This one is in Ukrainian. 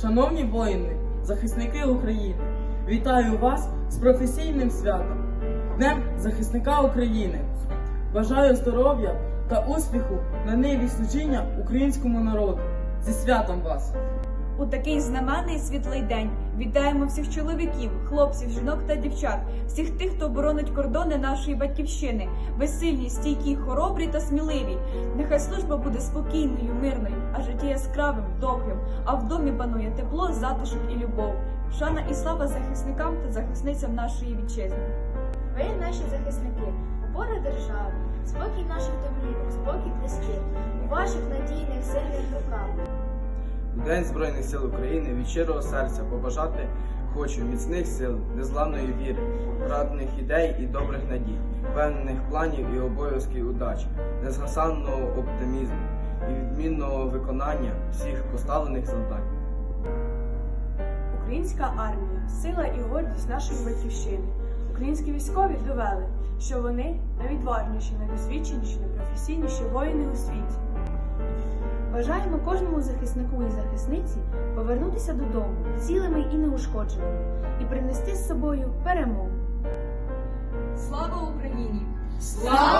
Шановні воїни, захисники України, вітаю вас з професійним святом, Днем захисника України. Бажаю здоров'я та успіху на ниві служіння українському народу. Зі святом вас! У такий знаменний світлий день вітаємо всіх чоловіків, хлопців, жінок та дівчат, всіх тих, хто боронить кордони нашої батьківщини. Ви сильні, стійкі, хоробрі та сміливі. Нехай служба буде спокійною, мирною, а життя яскравим, довгим, а в домі панує тепло, затишок і любов. Шана і слава захисникам та захисницям нашої вітчизни. Ви наші захисники, опора держави, спокій наших домівок, спокій близьких, у ваших надійних. У День Збройних сил України від щирого серця побажати хочу міцних сил, незламної віри, радних ідей і добрих надій, певних планів і обов'язків удачі, незгасанного оптимізму і відмінного виконання всіх поставлених завдань. Українська армія сила і гордість нашої батьківщини. Українські військові довели, що вони найвідважніші, найдосвідченіші, найпрофесійніші воїни у світі. Бажаємо кожному захиснику і захисниці повернутися додому цілими і неушкодженими і принести з собою перемогу. Слава Україні! Слава!